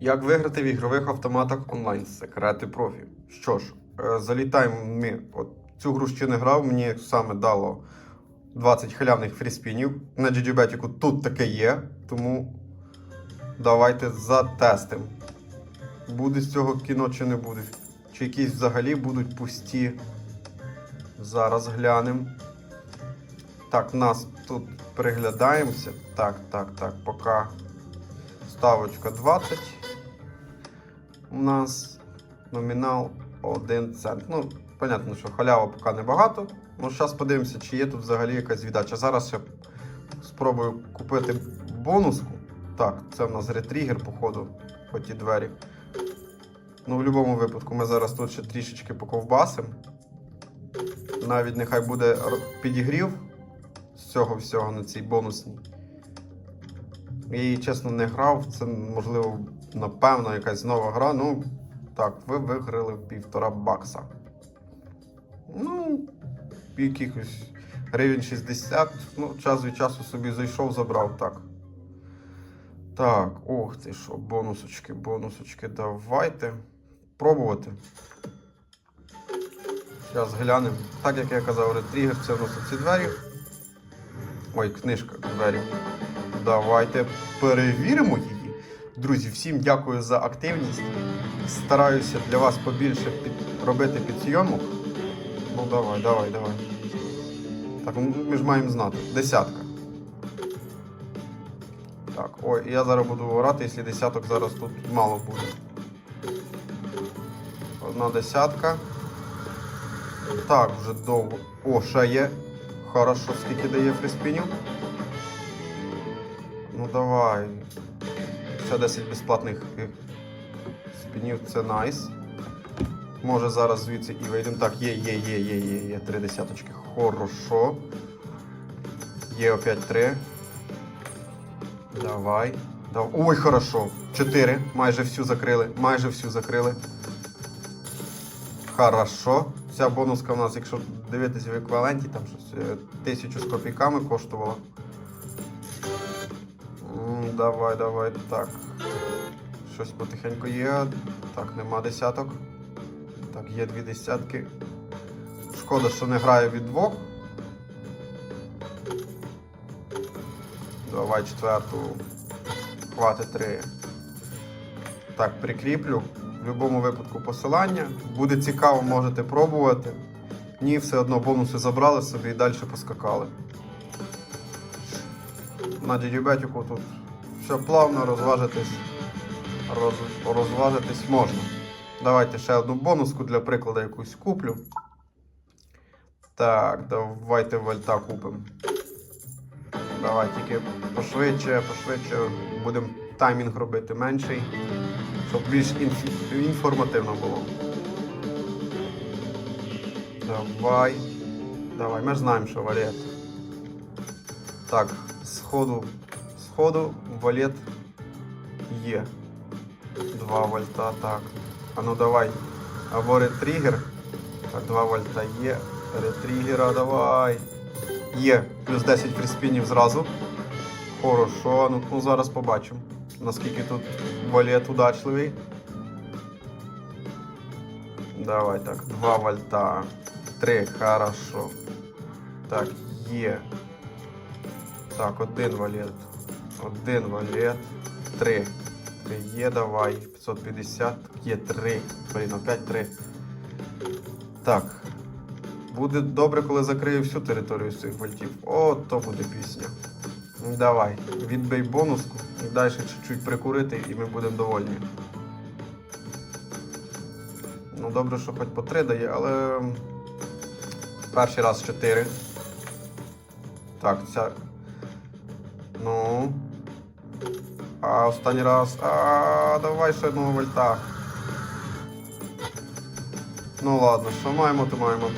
Як виграти в ігрових автоматах онлайн? Секрети профі. Що ж, е, залітаємо ми. От цю гру ще не грав, мені саме дало 20 халявних фріспінів. На GGBet тут таке є, тому давайте затестимо. Буде з цього кіно чи не буде. Чи якісь взагалі будуть пусті. Зараз глянемо. Так, нас тут переглядаємося. Так, так, так, поки ставочка 20. У нас номінал 1 цент. Ну, понятно, що халява поки небагато. Ну, зараз подивимося, чи є тут взагалі якась віддача. Зараз ще спробую купити бонуску. Так, це в нас ретригер, походу, по ті двері. Ну, в будь-якому випадку ми зараз тут ще трішечки поковбасимо. Навіть нехай буде підігрів з цього всього на цій бонусній. Я її, чесно, не грав. Це, можливо, напевно, якась нова гра. Ну, так, ви виграли півтора бакса. Ну, якихось гривень 60. Ну, час від часу собі зайшов, забрав так. Так, ох ти що, бонусочки, бонусочки, давайте пробувати. Зараз глянемо. Так як я казав, ретригер, це в нас ці двері. Ой, книжка двері. Давайте перевіримо її. Друзі, всім дякую за активність. Стараюся для вас побільше під... робити підсйомок. Ну давай, давай, давай. Так, ми ж маємо знати. Десятка. Так, ой, я зараз буду грати, якщо десяток зараз тут мало буде. Одна десятка. Так, вже довго. О, ще є. Хорошо, скільки дає фріспінів? Ну давай. Ще 10 безплатних е, спінів, це найс. Може зараз звідси і вийдемо. Так, є, є, є, є, є, є. Три десяточки. Хорошо. Є опять три. Давай. Дав... Ой, хорошо. Чотири. Майже всю закрили. Майже всю закрили. Хорошо. Ця бонуска у нас, якщо дивитися в еквіваленті, там щось е, тисячу з копійками коштувала. Давай, давай, так. Щось потихеньку є. Так, нема десяток. Так, є дві десятки. Шкода, що не граю від двох. Давай четверту. Хватить три. Так, прикріплю. В будь-якому випадку посилання. Буде цікаво, можете пробувати. Ні, все одно бонуси забрали собі і далі поскакали. На дідюбетіку тут все плавно розважитись. Роз, розважитись можна. Давайте ще одну бонуску для прикладу якусь куплю. Так, давайте вольта купимо. Давай тільки пошвидше, пошвидше будемо таймінг робити менший, щоб більш інф- інформативно було. Давай. Давай, ми ж знаємо, що валет. Так, сходу, сходу валет є. Два вольта, так. А ну давай. Або ретригер. Так, 2 вольта є. Ретригера давай. Є. Плюс 10 фріспінів зразу. Хорошо. Ну, ну зараз побачимо. Наскільки тут валет удачливий. Давай так, 2 вольта. 3, хорошо. Так, є. Так, один валет. Один валет. Три. Три є, давай. 550. Є три. Блін, опять три. Так. Буде добре, коли закрию всю територію з цих вольтів. О, то буде пісня. Давай, відбий бонуску і далі чуть-чуть прикурити, і ми будемо довольні. Ну, добре, що хоч по 3 дає, але перший раз 4. Так, ця. Ну. А останній раз. А, давай ще одного вольта. Ну ладно, що маємо, то маємо.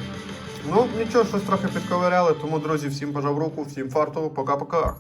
Ну, нічого, щось трохи підковиряли, тому, друзі, всім пожав руку, всім фарту, пока-пока.